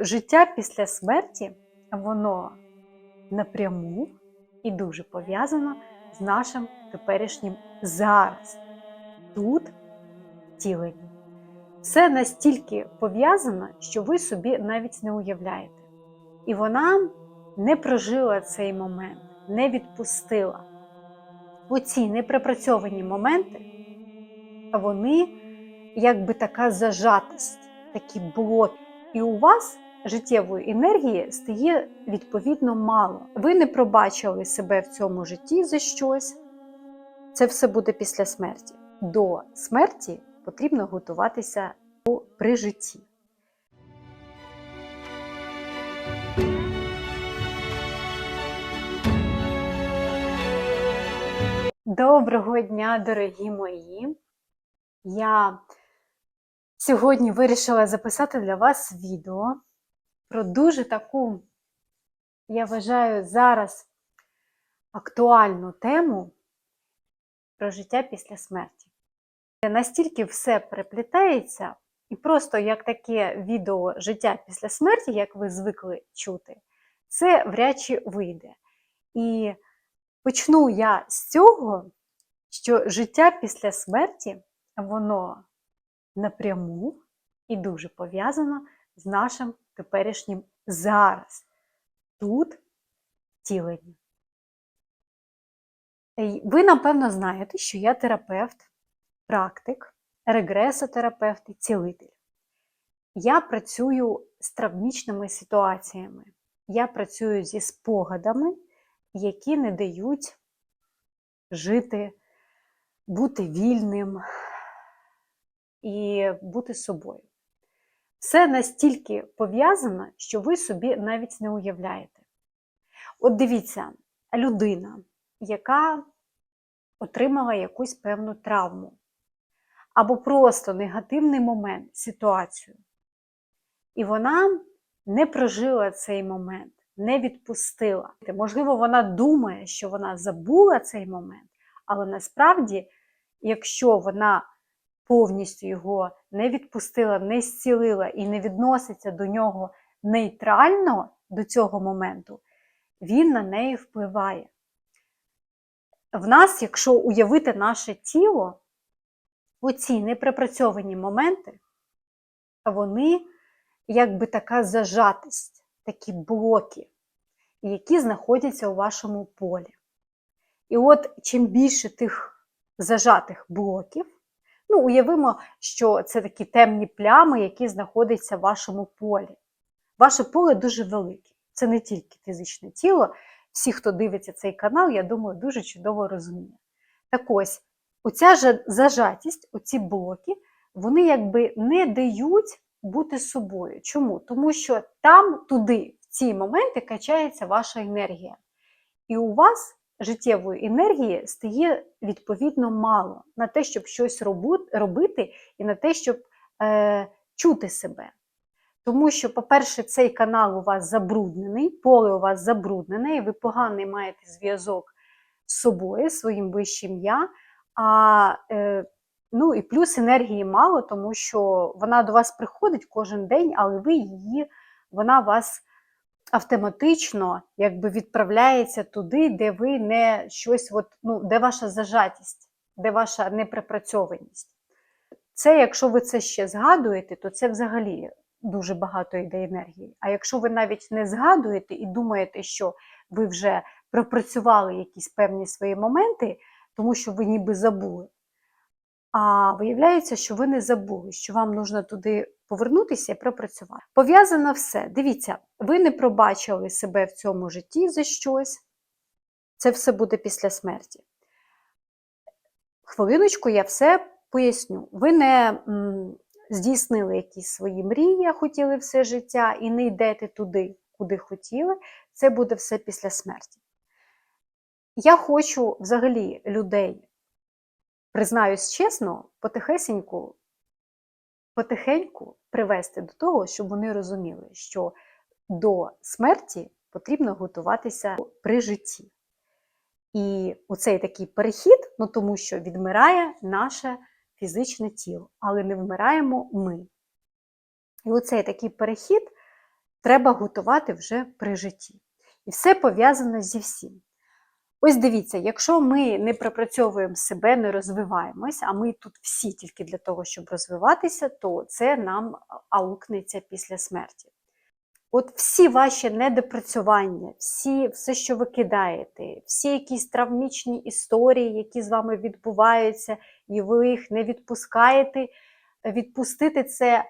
Життя після смерті, воно напряму і дуже пов'язано з нашим теперішнім зараз, тут втіленням. Все настільки пов'язано, що ви собі навіть не уявляєте. І вона не прожила цей момент, не відпустила. Оці неприпрацьовані моменти, вони якби така зажатість, такі блоки. І у вас життєвої енергії стає відповідно мало. Ви не пробачили себе в цьому житті за щось. Це все буде після смерті. До смерті потрібно готуватися при житті. Доброго дня, дорогі мої! Я сьогодні вирішила записати для вас відео про дуже таку, я вважаю, зараз актуальну тему про життя після смерті. Настільки все переплітається, і просто як таке відео життя після смерті, як ви звикли чути, це вряд чи вийде. І почну я з цього, що життя після смерті, воно напряму і дуже пов'язано з нашим теперішнім зараз, тут втіленням. Ви, напевно, знаєте, що я терапевт, практик, регресотерапевт і цілитель. Я працюю з травмічними ситуаціями. Я працюю зі спогадами, які не дають жити, бути вільним і бути собою. Все настільки пов'язано, що ви собі навіть не уявляєте. От дивіться, людина, яка отримала якусь певну травму, або просто негативний момент, ситуацію, і вона не прожила цей момент, не відпустила. Можливо, вона думає, що вона забула цей момент, але насправді, якщо вона повністю його не відпустила, не зцілила і не відноситься до нього нейтрально до цього моменту, він на неї впливає. В нас, якщо уявити наше тіло, оці неприпрацьовані моменти, вони якби така зажатість, такі блоки, які знаходяться у вашому полі. І от чим більше тих зажатих блоків, Ну, уявимо, що це такі темні плями, які знаходяться в вашому полі. Ваше поле дуже велике. Це не тільки фізичне тіло. Всі, хто дивиться цей канал, я думаю, дуже чудово розуміє. Так ось, оця зажатість, оці блоки, вони якби не дають бути собою. Чому? Тому що там, туди, в ці моменти, качається ваша енергія. І у вас життєвої енергії стає відповідно мало на те, щоб щось робити, і на те, щоб е, чути себе. Тому що, по-перше, цей канал у вас забруднений, поле у вас забруднене, і ви поганий маєте зв'язок з собою, своїм вищим я. А е, ну і плюс енергії мало, тому що вона до вас приходить кожен день, але ви її, вона вас автоматично якби відправляється туди, де ви не щось, от, ну, де ваша зажатість, де ваша неприпрацьованість. Це, якщо ви це ще згадуєте, то це взагалі дуже багато йде енергії. А якщо ви навіть не згадуєте і думаєте, що ви вже пропрацювали якісь певні свої моменти, тому що ви ніби забули. А виявляється, що ви не забули, що вам потрібно туди повернутися і пропрацювати. Пов'язано все. Дивіться, ви не пробачили себе в цьому житті за щось. Це все буде після смерті. Хвилиночку, я все поясню. Ви не здійснили якісь свої мрії, хотіли все життя, і не йдете туди, куди хотіли. Це буде все після смерті. Я хочу взагалі людей, признаюсь чесно, потихесеньку потихеньку привести до того, щоб вони розуміли, що до смерті потрібно готуватися при житті. І оцей такий перехід, ну тому що відмирає наше фізичне тіло, але не вмираємо ми. І оцей такий перехід треба готувати вже при житті. І все пов'язано зі всім. Ось дивіться, якщо ми не пропрацьовуємо себе, не розвиваємось, а ми тут всі тільки для того, щоб розвиватися, то це нам аукнеться після смерті. От всі ваші недопрацювання, всі, все, що ви кидаєте, всі якісь травмічні історії, які з вами відбуваються, і ви їх не відпускаєте, відпустити це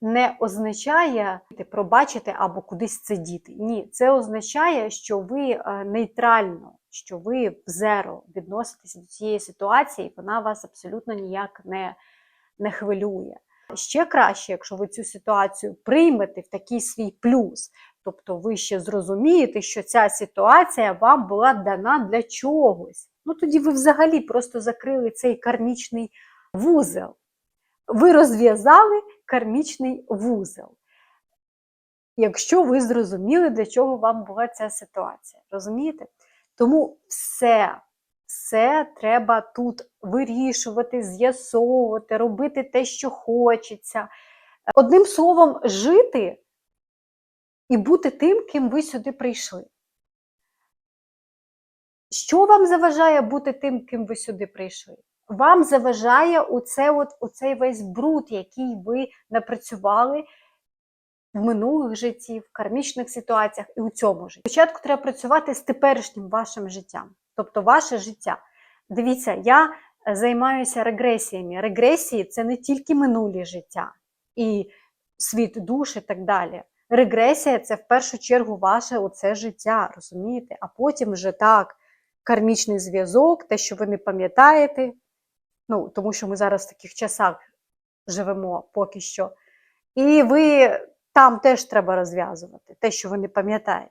не означає пробачити або кудись це діти. Ні, це означає, що ви е, нейтрально, що ви в зеро відноситеся до цієї ситуації, і вона вас абсолютно ніяк не, не хвилює. Ще краще, якщо ви цю ситуацію приймете в такий свій плюс. Тобто ви ще зрозумієте, що ця ситуація вам була дана для чогось. Ну тоді ви взагалі просто закрили цей кармічний вузел. Ви розв'язали кармічний вузел. Якщо ви зрозуміли, для чого вам була ця ситуація. Розумієте? Тому все, все треба тут вирішувати, з'ясовувати, робити те, що хочеться. Одним словом, жити і бути тим, ким ви сюди прийшли. Що вам заважає бути тим, ким ви сюди прийшли? Вам заважає оце от, оцей весь бруд, який ви напрацювали в минулих житті, в кармічних ситуаціях і у цьому житті. Спочатку треба працювати з теперішнім вашим життям, тобто ваше життя. Дивіться, я займаюся регресіями. Регресії це не тільки минулі життя і світ душ і так далі. Регресія це в першу чергу ваше оце життя, розумієте? А потім вже так, кармічний зв'язок, те, що ви не пам'ятаєте. Ну, тому що ми зараз в таких часах живемо поки що. І ви там теж треба розв'язувати те, що ви не пам'ятаєте.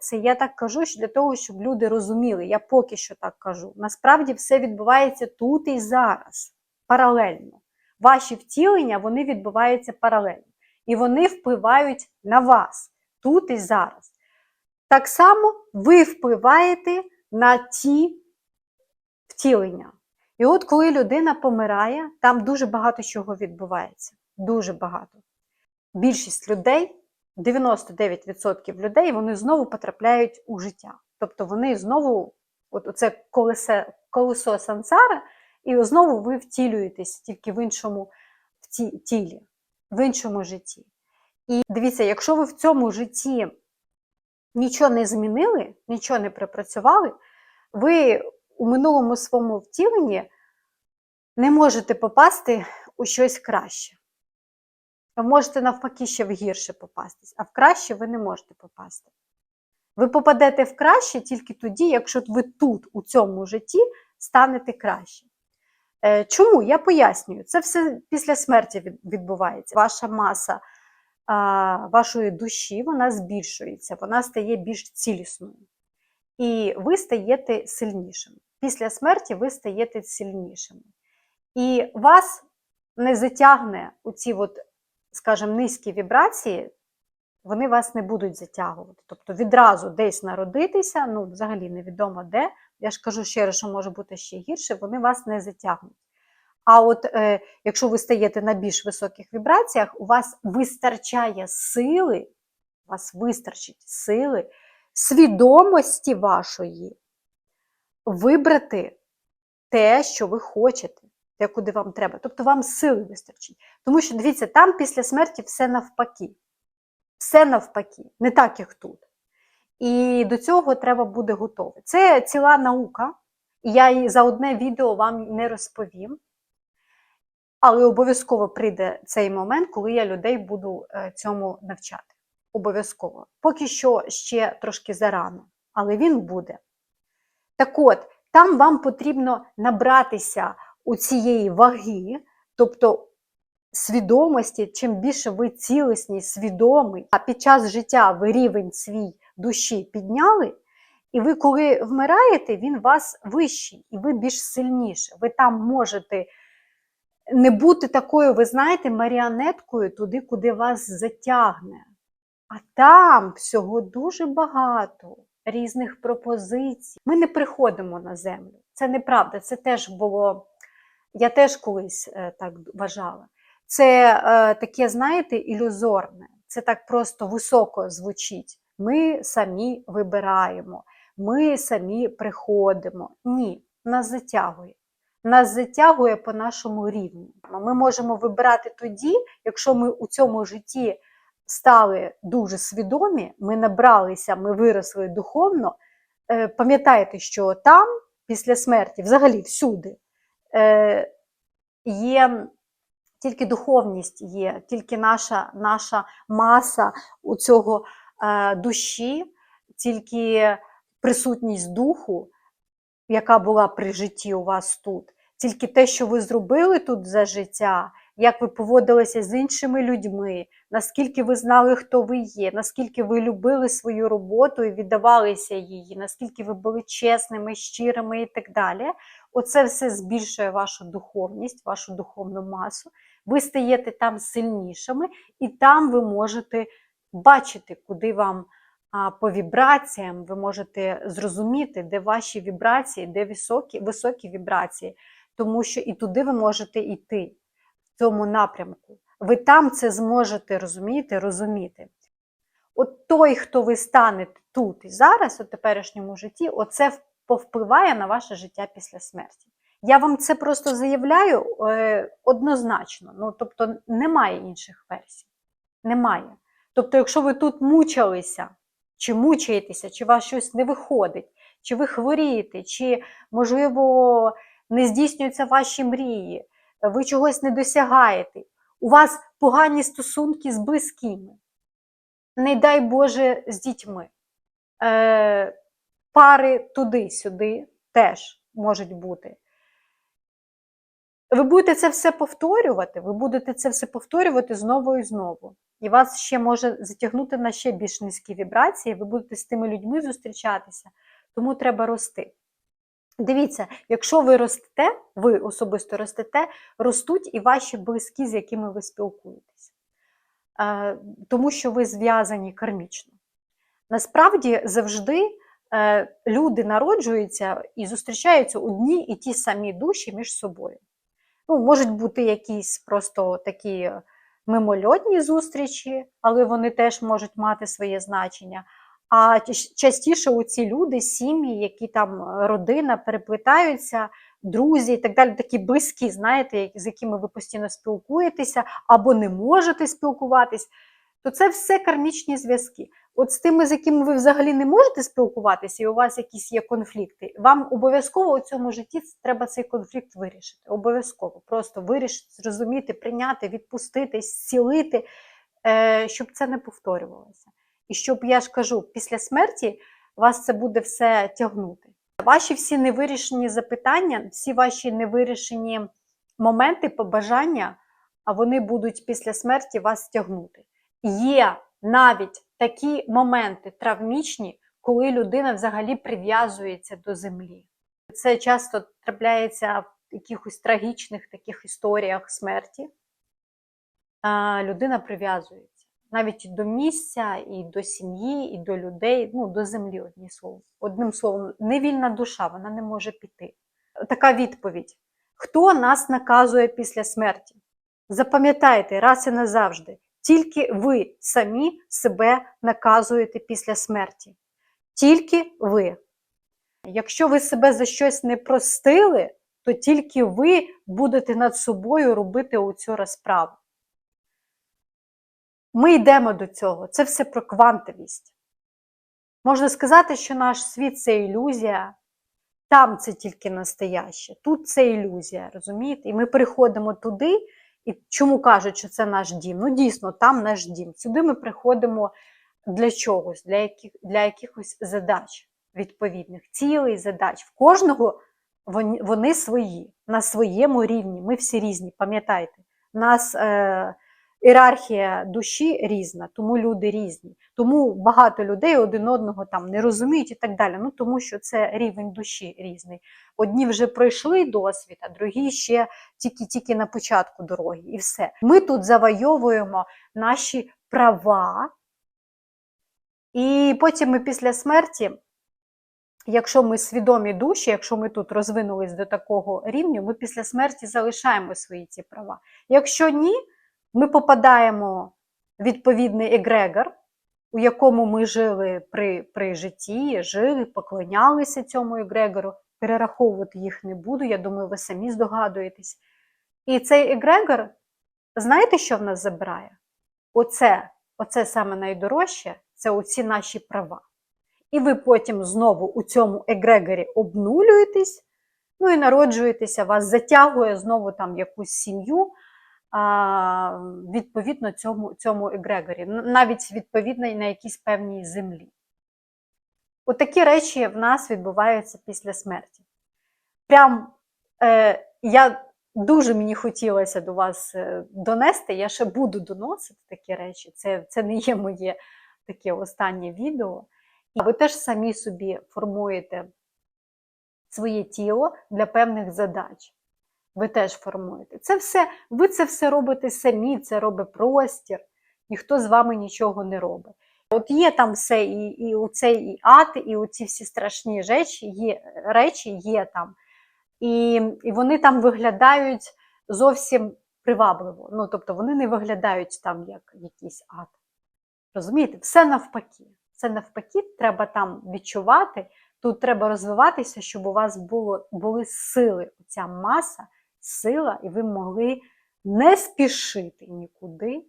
Це я так кажу для того, щоб люди розуміли. Я поки що так кажу. Насправді все відбувається тут і зараз, паралельно. Ваші втілення вони відбуваються паралельно. І вони впливають на вас тут і зараз. Так само ви впливаєте на ті втілення. І от коли людина помирає, там дуже багато чого відбувається. Дуже багато. Більшість людей, 99% людей, вони знову потрапляють у життя. Тобто вони знову, от це колесе, колесо сансара, і знову ви втілюєтесь тільки в іншому в ті, тілі, в іншому житті. І дивіться, якщо ви в цьому житті нічого не змінили, нічого не припрацювали, ви у минулому своєму втіленні не можете попасти у щось краще. Ви можете навпаки ще в гірше попастись, а в краще ви не можете попасти. Ви попадете в краще тільки тоді, якщо ви тут, у цьому житті, станете краще. Е, чому? Я пояснюю, це все після смерті відбувається. Ваша маса вашої душі вона збільшується, вона стає більш цілісною. І ви стаєте сильнішим. Після смерті ви стаєте сильнішими. І вас не затягне у ці, скажімо, низькі вібрації, вони вас не будуть затягувати. Тобто відразу десь народитися, ну, взагалі невідомо де. Я ж кажу ще раз, що може бути ще гірше, вони вас не затягнуть. А от е, якщо ви стаєте на більш високих вібраціях, у вас вистачає сили, у вас вистачить сили, свідомості вашої вибрати те, що ви хочете, те, куди вам треба. Тобто вам сили вистачить. Тому що, дивіться, там після смерті все навпаки. Все навпаки, не так, як тут. І до цього треба буде готове. Це ціла наука, я її за одне відео вам не розповім. Але обов'язково прийде цей момент, коли я людей буду е, цьому навчати. Обов'язково. Поки що ще трошки зарано, але він буде. Так от, там вам потрібно набратися у цієї ваги, тобто свідомості, чим більше ви цілісні, свідомий, а під час життя ви рівень свій душі підняли, і ви, коли вмираєте, він вас вищий, і ви більш сильніше. Ви там можете не бути такою, ви знаєте, маріонеткою туди, куди вас затягне. А там всього дуже багато різних пропозицій. Ми не приходимо на землю. Це неправда, це теж було, я теж колись е, так вважала. Це е, таке, знаєте, ілюзорне. це так просто високо звучить. Ми самі вибираємо, ми самі приходимо. Ні, нас затягує. Нас затягує по нашому рівню. Ми можемо вибирати тоді, якщо ми у цьому житті стали дуже свідомі, ми набралися, ми виросли духовно. Е, Пам'ятайте, що там, після смерті, взагалі всюди, е, є тільки духовність є, тільки наша, наша маса у цього е, душі, тільки присутність духу, яка була при житті у вас тут, тільки те, що ви зробили тут за життя, як ви поводилися з іншими людьми, наскільки ви знали, хто ви є, наскільки ви любили свою роботу і віддавалися її, наскільки ви були чесними, щирими і так далі. Оце все збільшує вашу духовність, вашу духовну масу. Ви стаєте там сильнішими, і там ви можете бачити, куди вам по вібраціям, ви можете зрозуміти, де ваші вібрації, де високі, високі вібрації, тому що і туди ви можете йти цьому напрямку. Ви там це зможете розуміти, розуміти. От той, хто ви станете тут і зараз, у теперішньому житті, оце повпливає на ваше життя після смерті. Я вам це просто заявляю е, однозначно. Ну, тобто немає інших версій. Немає. Тобто, якщо ви тут мучилися, чи мучаєтеся, чи у вас щось не виходить, чи ви хворієте, чи, можливо, не здійснюються ваші мрії, ви чогось не досягаєте, у вас погані стосунки з близькими, не дай Боже, з дітьми. Е, Пари туди-сюди теж можуть бути. Ви будете це все повторювати, ви будете це все повторювати знову і знову. І вас ще може затягнути на ще більш низькі вібрації, ви будете з тими людьми зустрічатися, тому треба рости. Дивіться, якщо ви ростете, ви особисто ростете, ростуть і ваші близькі, з якими ви спілкуєтесь, Е, тому що ви зв'язані кармічно. Насправді завжди е, люди народжуються і зустрічаються одні і ті самі душі між собою. Ну, Можуть бути якісь просто такі мимольотні зустрічі, але вони теж можуть мати своє значення. А частіше у ці люди, сім'ї, які там родина переплетаються, друзі і так далі, такі близькі, знаєте, з якими ви постійно спілкуєтеся або не можете спілкуватись, то це все кармічні зв'язки. От з тими, з якими ви взагалі не можете спілкуватися, і у вас якісь є конфлікти, вам обов'язково у цьому житті треба цей конфлікт вирішити. Обов'язково. Просто вирішити, зрозуміти, прийняти, відпустити, зцілити, е, щоб це не повторювалося. І щоб, я ж кажу, після смерті вас це буде все тягнути. Ваші всі невирішені запитання, всі ваші невирішені моменти, побажання, а вони будуть після смерті вас тягнути. Є навіть такі моменти травмічні, коли людина взагалі прив'язується до землі. Це часто трапляється в якихось трагічних таких історіях смерті. Людина прив'язується навіть і до місця, і до сім'ї, і до людей, ну, до землі, одні словом. Одним словом, невільна душа, вона не може піти. Така відповідь: хто нас наказує після смерті? Запам'ятайте раз і назавжди. Тільки ви самі себе наказуєте після смерті. Тільки ви. Якщо ви себе за щось не простили, то тільки ви будете над собою робити оцю розправу. Ми йдемо до цього. Це все про квантовість. Можна сказати, що наш світ це ілюзія, там це тільки настояще, тут це ілюзія, розумієте? І ми приходимо туди. І чому кажуть, що це наш дім? Ну, дійсно, там наш дім. Сюди ми приходимо для чогось, для яких, для якихось задач, відповідних, цілей задач. В кожного вони, вони свої, на своєму рівні. Ми всі різні, пам'ятайте. Нас е, ієрархія душі різна, тому люди різні. Тому багато людей один одного там не розуміють і так далі. Ну тому що це рівень душі різний. Одні вже пройшли досвід, а другі ще тільки-тільки на початку дороги, і все. Ми тут завойовуємо наші права, і потім ми після смерті. Якщо ми свідомі душі, якщо ми тут розвинулись до такого рівня, ми після смерті залишаємо свої ці права. Якщо ні, ми попадаємо в відповідний егрегор, у якому ми жили при, при житті, жили, поклонялися цьому егрегору. Перераховувати їх не буду, я думаю, ви самі здогадуєтесь. І цей егрегор, знаєте, що в нас забирає? Оце, оце саме найдорожче це оці наші права. І ви потім знову у цьому егрегорі обнулюєтесь, ну і народжуєтеся, вас затягує знову там якусь сім'ю відповідно цьому, цьому егрегорі, навіть відповідно на якійсь певній землі. Отакі речі в нас відбуваються після смерті. Прям е, я дуже мені хотілося до вас е, донести, я ще буду доносити такі речі. Це, це не є моє таке останнє відео. І ви теж самі собі формуєте своє тіло для певних задач. Ви теж формуєте. Це все, ви це все робите самі, це робить простір, ніхто з вами нічого не робить. От є там все, і, і оцей і ад, і оці всі страшні речі є, речі є там. І, і вони там виглядають зовсім привабливо. Ну, тобто вони не виглядають там як якийсь ад. Розумієте? Все навпаки. Все навпаки, треба там відчувати. Тут треба розвиватися, щоб у вас було, були сили, ця маса, сила, і ви могли не спішити нікуди,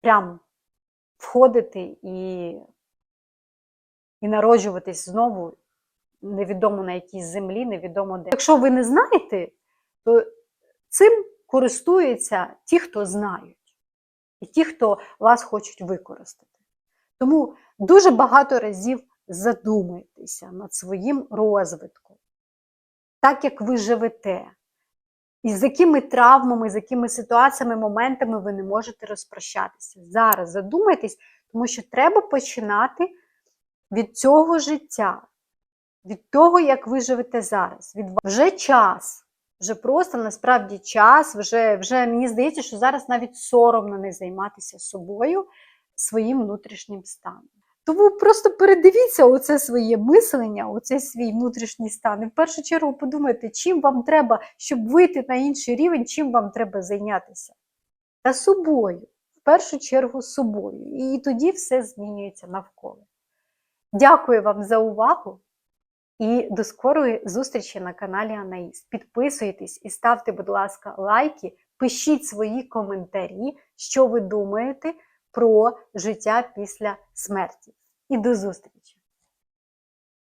прям входити і, і народжуватись знову невідомо на якійсь землі, невідомо де. Якщо ви не знаєте, то цим користуються ті, хто знають, і ті, хто вас хочуть використати. Тому дуже багато разів задумайтеся над своїм розвитком, так як ви живете, і з якими травмами, з якими ситуаціями, моментами ви не можете розпрощатися. Зараз задумайтесь, тому що треба починати від цього життя, від того, як ви живете зараз. Від... Вже час, вже просто насправді час, вже, вже мені здається, що зараз навіть соромно не займатися собою, своїм внутрішнім станом. Тому просто передивіться оце своє мислення, оцей свій внутрішній стан. І в першу чергу подумайте, чим вам треба, щоб вийти на інший рівень, чим вам треба зайнятися. Та собою, в першу чергу собою. І тоді все змінюється навколо. Дякую вам за увагу і до скорої зустрічі на каналі Анаїс. Підписуйтесь і ставте, будь ласка, лайки, пишіть свої коментарі, що ви думаєте про життя після смерті. І до зустрічі!